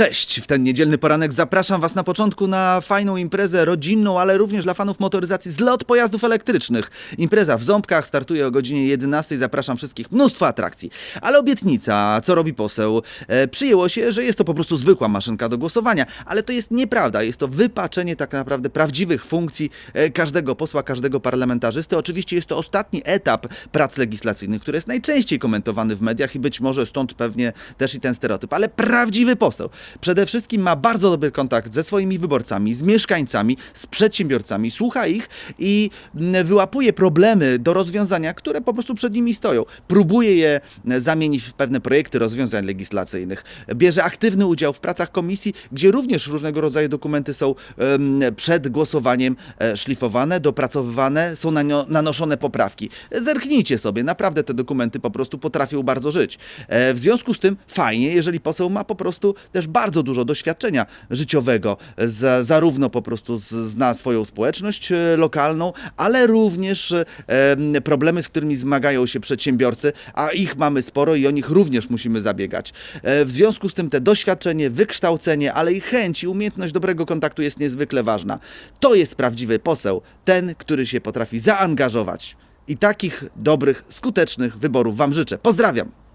Cześć! W ten niedzielny poranek zapraszam Was na początku na fajną imprezę rodzinną, ale również dla fanów motoryzacji zlot pojazdów elektrycznych. Impreza w Ząbkach startuje o godzinie 11. Zapraszam wszystkich. Mnóstwo atrakcji. Ale obietnica, co robi poseł? E, przyjęło się, że jest to po prostu zwykła maszynka do głosowania, ale to jest nieprawda. Jest to wypaczenie tak naprawdę prawdziwych funkcji e, każdego posła, każdego parlamentarzysty. Oczywiście jest to ostatni etap prac legislacyjnych, który jest najczęściej komentowany w mediach i być może stąd pewnie też i ten stereotyp, ale prawdziwy poseł przede wszystkim ma bardzo dobry kontakt ze swoimi wyborcami, z mieszkańcami, z przedsiębiorcami, słucha ich i mm, wyłapuje problemy do rozwiązania, które po prostu przed nimi stoją. Próbuje je mm, zamienić w pewne projekty rozwiązań legislacyjnych. Bierze aktywny udział w pracach komisji, gdzie również różnego rodzaju dokumenty są przed głosowaniem e, szlifowane, dopracowywane, są nanoszone poprawki. Zerknijcie sobie, naprawdę te dokumenty po prostu potrafią bardzo żyć. E, W związku z tym fajnie, jeżeli poseł ma po prostu też bardzo dużo doświadczenia życiowego, za, zarówno po prostu z, zna swoją społeczność e, lokalną, ale również e, em, problemy, z którymi zmagają się przedsiębiorcy, a ich mamy sporo i o nich również musimy zabiegać. E, W związku z tym te doświadczenie, wykształcenie, ale i chęć i umiejętność dobrego kontaktu jest niezwykle ważna. To jest prawdziwy poseł, ten, który się potrafi zaangażować. I takich dobrych, skutecznych wyborów Wam życzę. Pozdrawiam!